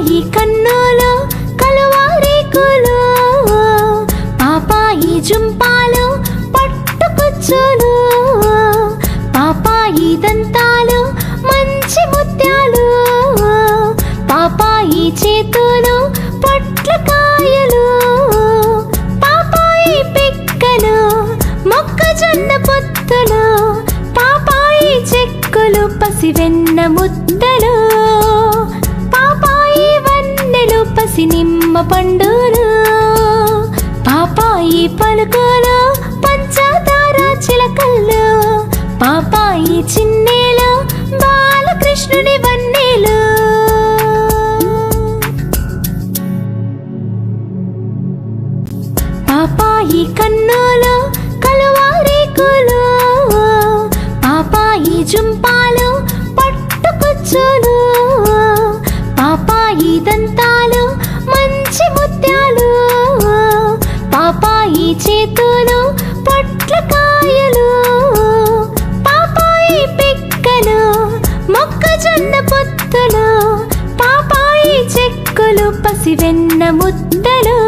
పాపాయి కన్నులు కలువారేకులు పాపాయి జుంపాలు పట్టుకొచ్చులు పాపాయి దంతాలు మంచి ముత్యాలు. పాపాయి చేతులు పొట్లకాయలు పాపాయి పిక్కలు మొక్కజొన్న పొత్తులు. పాపాయి చెక్కులు పసివెన్న ముత్తులు. నిమ్మ పాపాయి పలుకులు పంచదార చిలకల్లు? పాపాయి చిన్నేలు? బాలకృష్ణుని వన్నెలు? పాపాయి కన్నులు? కలువారేకులు? పాపాయి జుంపాలు? పట్టుకొచ్చులు పాపాయి దంతా చేతులు పొట్లకాయలు పాపాయి పిక్కలు మొక్కజొన్న పొత్తులు పాపాయి చెక్కులు పసివెన్న ముద్దలు.